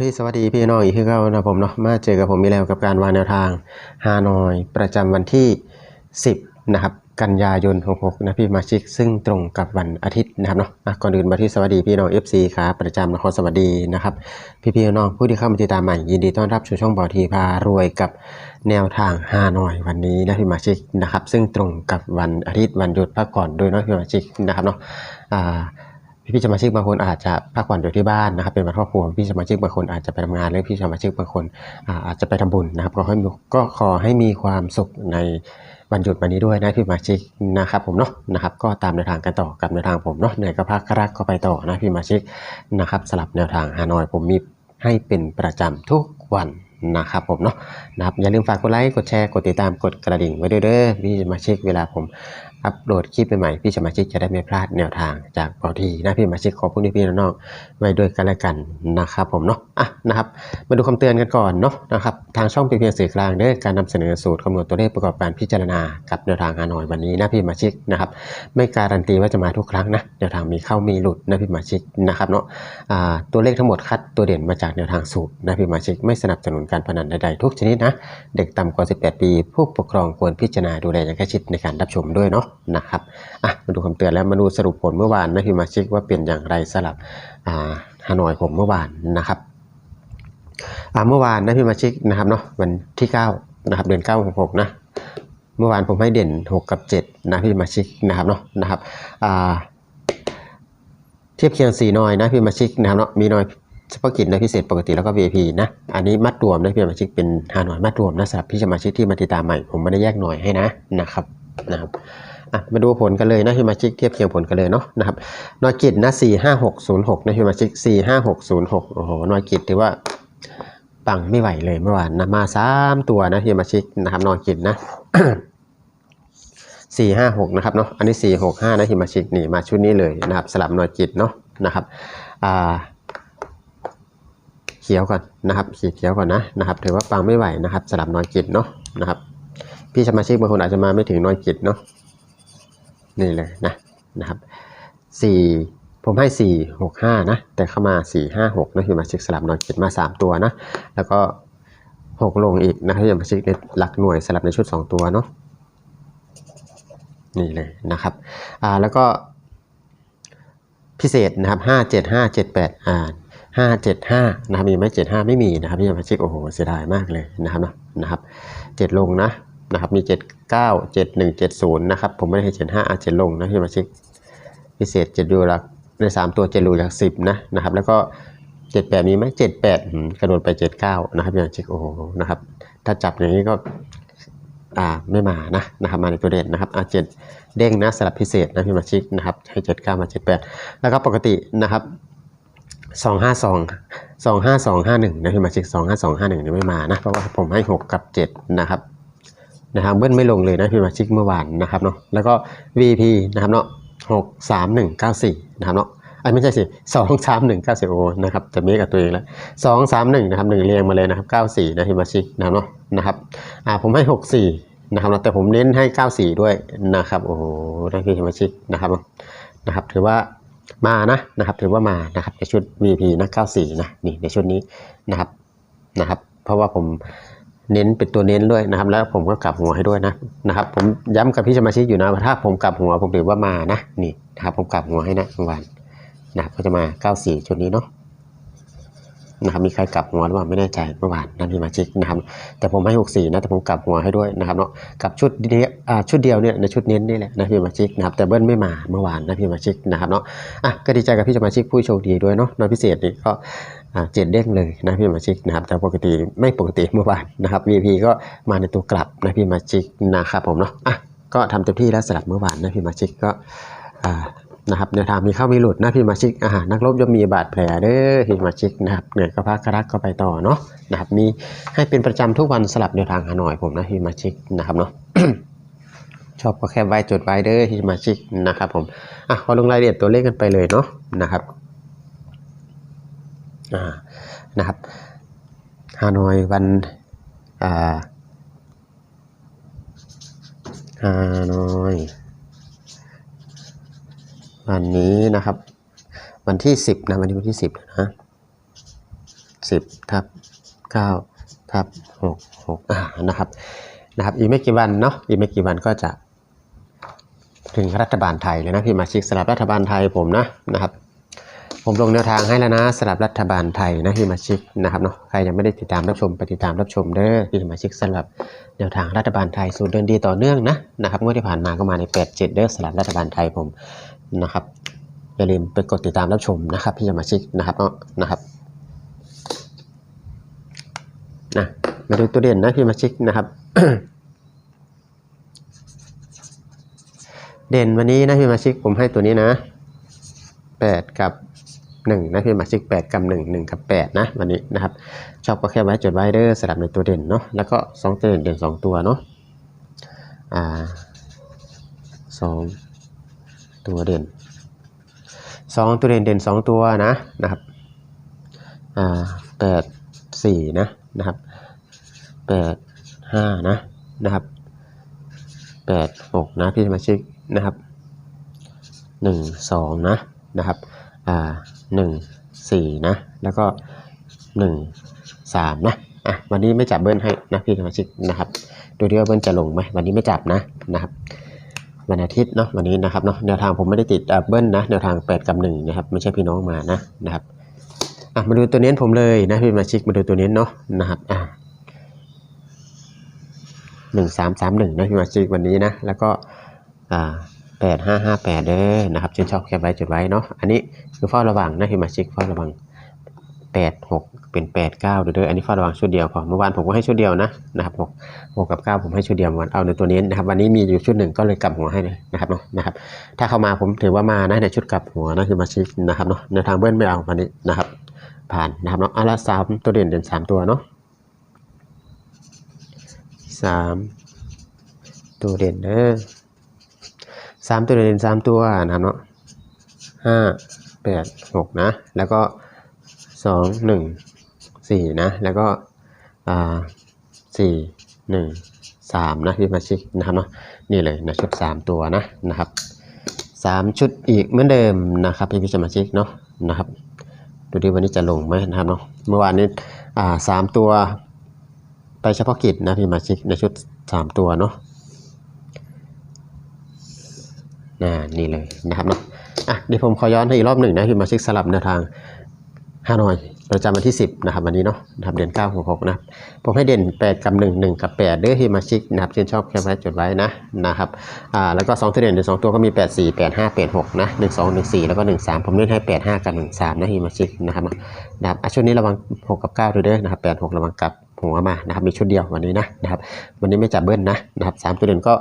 ที่สวัสดีพี่น้องอีกคือเก่านะผมเนาะมาเจอกับผมมีแล้วกับการวางแนวทางฮานอย ประจำวันที่ 10 นะครับ กันยายน 66 นะพี่มาชิก ซึ่งตรงกับวันอาทิตย์นะครับเนาะอะก่อนอื่นมาที่สวัสดีพี่น้อง FC ครับประจำนครสวัสดีนะครับ พี่พี่น้องผู้ที่เข้ามาติดตามใหม่ยินดีต้อนรับสู่ช่องบอทีพารวยกับแนวทางฮานอยวันนี้นะพี่มาชิกนะครับ ซึ่งตรงกับวันอาทิตย์วันหยุดพักผ่อนด้วยเนาะพี่มาชิกนะครับเนาะอ่า พี่สมาชิกบางคนอาจจะพักผ่อนอยู่ที่บ้านนะครับเป็นวันครอบครัวพี่สมาชิกบางคนอาจจะไปทำงานหรือพี่สมาชิกบางคนอาจจะไปทำบุญนะครับก็ให้ก็ขอให้มีความสุขในวันหยุดวันนี้ด้วยนะพี่สมาชิกนะครับผมเนาะนะครับก็ตามแนวทางกันต่อกับแนวทางผมเนาะเหนื่อยก็พักรักก็ไปต่อนะพี่สมาชิกนะครับสลับแนวทางฮานอยผมมีให้เป็นประจำทุกวัน นะครับผมเนาะนะครับอย่าลืมฝากกดไลค์กดแชร์กดติดตามกดกระดิ่งไว้ด้วยเด้อพี่สมาเชิกเวลาผมอัปโหลดคลิปใหม่ๆพี่สมาชิกจะได้ไม่พลาดแนวทางจากเปาทีนะพี่มาชิกขอพวกนี้พี่น้องไว้ด้วยกันแล้วกันนะครับผมเนาะอะนะครับมาดูคำเตือนกันก่อนเนาะนะครับทางช่องเป็นเพียงสื่อกลางเด้อการนำเสนอสูตรคำนวณตัวเลขประกอบการพิจารณากับแนวทางฮานอยวันนี้นะพี่มาชิกนะครับไม่การันตีว่าจะมาทุกครั้งนะแนวทางมีเข้ามีหลุดนะพี่มาชิกนะครับเนาะตัวเลขทั้งหมดคัดตัวเด่นมาจากแนวทางสูตรนะพี่มาชิกไม่สนับสนุนการพนันใดๆทุกชนิดนะ เด็กต่ำกว่า 18 ปี ผู้ปกครองควรพิจารณาดูแลอย่างใกล้ชิดในการรับชมด้วยเนาะนะครับอะมาดูคำเตือนแล้วมาดูสรุปผลเมื่อวานนะพี่มาชิกว่าเป็นอย่างไรสลับอ่าฮานอยผมเมื่อวานนะครับอ่าเมื่อวานนะพี่มาชิกนะครับเนาะวันที่9นะครับเดือน9 6 6นะเมื่อวานผมให้เด่น 6 กับ 7 นะพี่มาชิกนะครับเนาะนะครับอ่าเทียบเคียง4นอยนะพี่มาชิกนะครับเนาะมีนอย เฉพาะกิจนะพิเศษปกติแล้วก็ VIP นะ อันนี้มัดรวมนะพี่มาชิกเป็นฮานอยมัดรวมนะสำหรับพี่สมาชิกที่มาติดตามใหม่ผมไม่ได้แยกหน่อยให้นะนะครับนะครับอะมาดูผลกันเลยนะพิมาชิกเทียบเคียงผลกันเลยเนาะนะครับนอยกิจนะสี่ห้าหกศูนย์หกนะพิมาชิกสี่ห้าหกศูนย์หกโอ้โหนอยกิจถือว่าปังไม่ไหวเลยเมื่อวานนะมาสามตัวนะพิมาชิกนะครับนอยกิจนะสี่ห้าหกนะครับเนาะอันนี้สี่หกห้านะพิมาชิกนี่มาชุดนี้เลยนะครับสลับนอยกิจเนาะนะครับอ่า ขียวก่อนนะครับขีเขียวก่อนนะนะครับ ถือว่าปังไม่ไหวนะครับสลับนอยกิจเนาะนะครับ พี่สมาชิกบางคนอาจจะมาไม่ถึงนอยกิจเนาะนี่เลยนะนะครับสี่ผมให้สี่หกห้านะ แต่เข้ามาสี่ห้าหกนะพี่มาชิกสลับนอนเขียนมาสามตัวนะ แล้วก็หกลงอีกนะพี่มาชิกในหลักหน่วยสลับในชุดสองตัวเนาะนี่เลยนะครับอ่าแล้วก็พิเศษนะครับห้าเจ็ดห้าเจ็ดแปดอ่า ห้าเจ็ดห้านะครับมีไหมเจ็ดห้าไม่มีนะครับพี่มาชิกโอ้โหเสียดายมากเลยนะครับนะนะครับเจ็ดลงนะนะครับมี 7 9 7 1 7 0นะครับผมไม่ได้ให้ 7 5อะ7ลงนะพี่มาชิกพิเศษ7รูหลักใน3ตัว7รูหลัก10นะนะครับแล้วก็ 78 มีไหม78กระโดดไป 79นะครับพี่มาชิกโอ้โหนะครับถ้าจับอย่างนี้ก็อ่าไม่มานะนะครับมาในตัวเด่นนะครับอะ7เด้งนะสลับพิเศษนะพี่มาชิกนะครับให้79มา78แล้วก็ปกตินะครับ 252 25251นะพี่มาชิก25251นี่ไม่มานะเพราะว่าผมให้6กับ7นะครับนะครับเบิ้ลไม่ลงเลยนะพี่มาชิกเมื่อวานนะครับเนาะแล้วก็ VP นะครับเนาะหกสามหนึ่งเก้าสี่นะครับเนาะอันไม่ใช่สิสองสามหนึ่งเก้าสี่โอนะครับจะมีกับตัวเองแล้วสองสามหนึ่งนะครับหนึ่งเรียงมาเลยนะครับเก้าสี่นะพี่มาชิกนะครับเนาะนะครับอ่าผมให้หกสี่นะครับแต่ผมเน้นให้เก้าสี่ด้วยนะครับโอ้โหนะพี่มาชิกนะครับนะครับ ถือว่า มานะนะครับถือว่ามานะครับในชุด VP นะ94นะนี่ในชุดนี้นะครับนะครับ เพราะว่าผมเน้นเป็นตัวเน้นด้วยนะครับ แล้วผมก็กลับหัวให้ด้วยนะนะครับ ผมย้ำกับพี่สมาชิกอยู่นะถ้าผมกลับหัวผมถือว่ามานะนี่นะครับผมกลับหัวให้นะเมื่อวานนะครับก็จะมา 94ชุดนี้เนาะ นะครับมีใครกลับหัวหรือเปล่าไม่แน่ใจเมื่อวานนะพี่สมาชิกนะครับแต่ผมให้ 64 นะแต่ผมกลับหัวให้ด้วยนะครับเนาะกับชุดเดียวอ่าชุดเดียวเนี่ยในชุดเน้นนี่แหละนะพี่สมาชิกนะครับแต่เบิ้ลไม่มาเมื่อวานนะพี่สมาชิกนะครับเนาะอะก็ดีใจกับพี่สมาชิกผู้โชคดีด้วยเนาะนอยพิเศษนี่ก็เจ็ดเด้งเลยนะพี่มาชิกนะครับแต่ปกติไม่ปกติเมื่อวานนะครับ VP ก็มาในตัวกลับนะพี่มาชิกนะครับผมเนาะอะก็ทำเต็มที่แล้วสลับเมื่อวานนะพี่มาชิกก็อ่า นะครับแนวทางมีเข้ามีหลุดนะพี่มาชิกอาหารนักรบย่อมมีบาดแผลเด้อพี่มาชิกนะครับเหนื่อยก็พักกรักก็ไปต่อเนาะนะครับมีให้เป็นประจำทุกวันสลับแนวทางหาหน่อยผมนะพี่มาชิกนะครับเนาะชอบก็แคปไว้จดไว้เด้อพี่มาชิกนะครับผมอะขอลงรายละเอียดตัวเลขกันไปเลยเนาะนะครับอ่านะครับฮานอยวันอ่าฮานอย วันนี้นะครับ วันที่สิบนะวันนี้วันที่สิบนะสิบทับเก้าทับหกหกอ่านะครับนะครับอีกไม่กี่วันเนาะอีกไม่กี่วันก็จะ ถึงรัฐบาลไทยเลยนะพี่มาชิกสลับรัฐบาลไทยผมนะนะครับผมลงแนวทางให้แล้วนะสลับรัฐบาลไทยนะพี่มาชิกนะครับเนาะใครยังไม่ได้ติดตามรับชมไปติดตามรับชมเด้อพี่มาชิกสลับแนวทางรัฐบาลไทยสูตรเดินดีต่อเนื่องนะนะครับงวดที่ผ่านมาก็มาใน 8 7 เด้อสลับรัฐบาลไทยผม นะครับอย่าลืมไปกดติดตามรับชมนะครับพี่มาชิกนะครับเนาะนะครับนะมาดูตัวเด่นนะพี่มาชิกนะครับ เด่นวันนี้นะพี่มาชิกผมให้ตัวนี้นะแปดกับหนึ่งนะพี่มาชิกแปดกับหนึ่งหนึ่งกับแปดนะวันนี้นะครับ ชอบก็แค่ไว้จดไว้เด้อสลับในตัวเด่นเนาะแล้วก็สองตัวเด่นเด่นสองตัวเนาะอ่าสอง ตัวเด่นสองตัวเด่นเด่นสองตัวนะนะครับอ่าแปดสี่นะนะครับแปดห้านะนะครับแปดหกนะพี่สมาชิกนะครับหนึ่งสองนะนะครับอ่าหนึ่งสี่นะแล้วก็หนึ่งสามนะอะวันนี้ไม่จับเบิ้ลให้นะพี่สมาชิกนะครับดูดิว่าเบิ้ลจะลงไหมวันนี้ไม่จับนะนะครับ วันอาทิตย์เนาะวันนี้นะครับเนาะแนวทางผมไม่ได้ติดอะเบิลนะแนวทางแปดกับหนึ่งนะครับไม่ใช่พี่น้องมานะนะครับอะมาดูตัวเน้นผมเลยนะพี่มาชิกมาดูตัวเน้นเนาะนะครับอะหนึ่งสามสามหนึ่งนะพี่มาชิกวันนี้นะแล้วก็อ่าแปดห้าห้าแปดเด้อนะครับชื่นชอบแคปไว้จดไว้เนาะอันนี้คือเฝ้าระวังนะพี่มาชิกเฝ้าระวัง แปดหกเป็นแปดเก้าเด้ออันนี้เฝ้าระวังชุดเดียวพอเมื่อวานผมก็ให้ชุดเดียวนะนะครับหกหกกับเก้าผมให้ชุดเดียววันเอาในตัวนี้นะครับ วันนี้มีอยู่ชุดหนึ่งก็เลยกลับหัวให้เลยนะครับเนาะนะครับ ถ้าเข้ามาผมถือว่ามานะในชุดกลับหัวนะคือมาชิกนะครับเนาะในทางเบิ้ลไม่เอาวันนี้นะครับ ผ่านนะครับเนาะอาละสามตัวเด่นเด่นสามตัวเนาะสามตัวเด่นเด้อสามตัวเด่นสามตัวนะครับเนาะห้าแปดหกนะ แล้วก็ สองหนึ่งสี่นะแล้วก็สี่หนึ่งสามนะพี่มาชิกนะครับเนาะนี่เลยนะชุดสามตัวนะนะครับสามชุดอีกเหมือนเดิมนะครับพี่พี่สมาชิกเนาะนะครับ ดูดิวันนี้จะลงไหมนะครับเนาะเมื่อวานนี้อ่าสามตัวไปเฉพาะกิจนะพี่มาชิกในชุดสามตัวเนาะน่านี่เลยนะครับเนาะอะเดี๋ยวผมขอย้อนให้อีกรอบหนึ่งนะพี่มาชิกสลับแนวทาง ฮานอยประจำวันที่ 10นะครับวันนี้เนาะนะครับเดือน9 6 6นะผมให้เด่น 8 กับ 1 1 กับ8เด้อที่มาชิกนะครับชื่นชอบแคปไว้จดไว้นะนะครับอ่าแล้วก็ 2 ตัวเด่นเด่น2ตัวก็มี 8 4 8 5 8 6นะ1 2 1 4 แล้วก็ 1 3 ผมเล่นให้ 8 5 กับ 1 3นะที่มาชิกนะครับนะครับอะชุดนี้ระวัง 6 กับ9ด้วยเด้อนะครับ8 6 ระวังกลับหัวมานะครับมีชุดเดียววันนี้นะนะครับวันนี้ไม่จับเบิ้ลนะนะครับสามตัวเด่นก็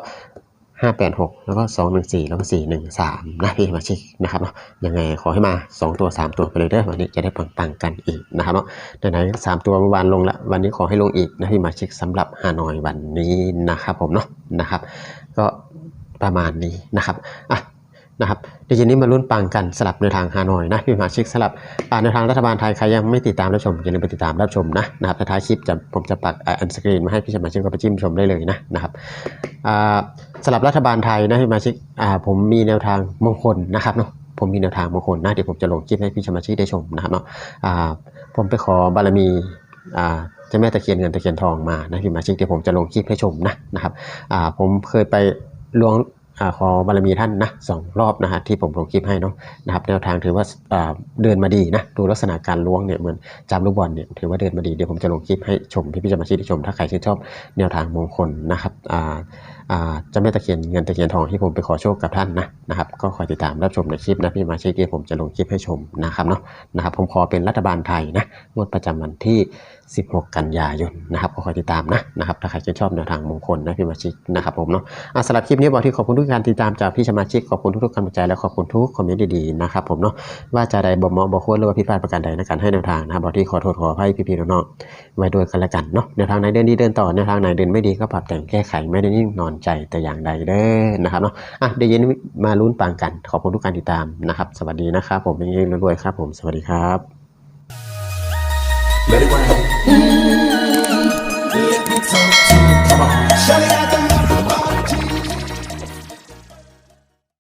ห้าแปดหกแล้วก็สองหนึ่งสี่แล้วก็สี่หนึ่งสามนะพี่มาชิกนะครับเนาะยังไงขอให้มาสองตัวสามตัวไปเลยเด้อวันนี้จะได้ปังๆกันอีกนะครับเนาะไหนๆสามตัวเมื่อวานลงละวันนี้ขอให้ลงอีกนะพี่มาชิกสำหรับฮานอยวันนี้นะครับผมเนาะนะครับ ก็ประมาณนี้นะครับอะนะครับเดี๋ยวเย็นนี้มาลุ้นปังกันสลับในทางฮานอยนะพี่มาชิกสลับในทางรัฐบาลไทยใครยังไม่ติดตามรับชมอย่าลืมไปติดตามรับชมนะนะครับท้ายคลิปจะผมจะปักอันสกรีนมาให้พี่สมาชิกก็ไปจิ้มชมได้เลยนะนะครับอ่า สำหรับรัฐบาลไทยนะพี่มาชิกอ่าผมมีแนวทางมงคลนะครับเนาะผมมีแนวทางมงคลนะเดี๋ยวผมจะลงคลิปให้พี่สมาชิกได้ชมนะครับเนาะอ่าผมไปขอบารมีอ่าเจ้าแม่ตะเคียนเงินตะเคียนทองมานะพี่มาชิกเดี๋ยวผมจะลงคลิปให้ชมนะนะครับอ่าผมเคยไปล้วงอ่าขอบารมีท่านนะสองรอบนะฮะที่ผมลงคลิปให้เนาะนะครับแนวทางถือว่าอ่าเดินมาดีนะดูลักษณะการล้วงเนี่ยเหมือนจำลูกบอลเนี่ยถือว่าเดินมาดีเดี๋ยวผมจะลงคลิปให้ชมพี่พี่สมาชิกได้ชม ถ้าใครชื่นชอบแนวทางมงคลนะครับอ่า เจะไม่ตะเคียนเงินตะเคียนทองที่ผมไปขอโชคกับท่านนะนะครับก็คอยติดตามรับชมในคลิปนะพี่มาเช็คเดี๋ยวผมจะลงคลิปให้ชมนะครับเนาะนะครับผมขอเป็นรัฐบาลไทยนะงวดประจำวันที่ 16 กันยายนนะครับก็คอยติดตามนะนะครับถ้าใครชื่นชอบแนวทางมงคลนะพี่มาชิกนะครับผมเนาะะสำหรับคลิปนี้บอกที่ขอบคุณทุกการติดตามจากพี่สมาชิกขอบคุณทุกๆกำลังใจและขอบคุณทุกคอมเมนต์ดีๆนะครับผมเนาะว่าจะใดบ่มาะบ่ควรหรือว่าผิพลาดประการใดในการให้แนวทางนะครับบอกที่ขอโทษขออภัยพี่ๆน้องๆไว้ด้วยกันละกันเนาะแนวทางไหนเดินดีเดินต่อแนวทางไหนเดินไม่ดีก็ปรับแต่งแก้ไขไม่ได้นิ่งนอนใจแต่อย่างใดเด้อนะครับเนาะอะเดี๋ยวเย็นมาลุ้นปังกัน ขอบคุณทุกการติดตามนะครับ สวัสดีนะครับผมเองรวยๆครับผมสวัสดีครับ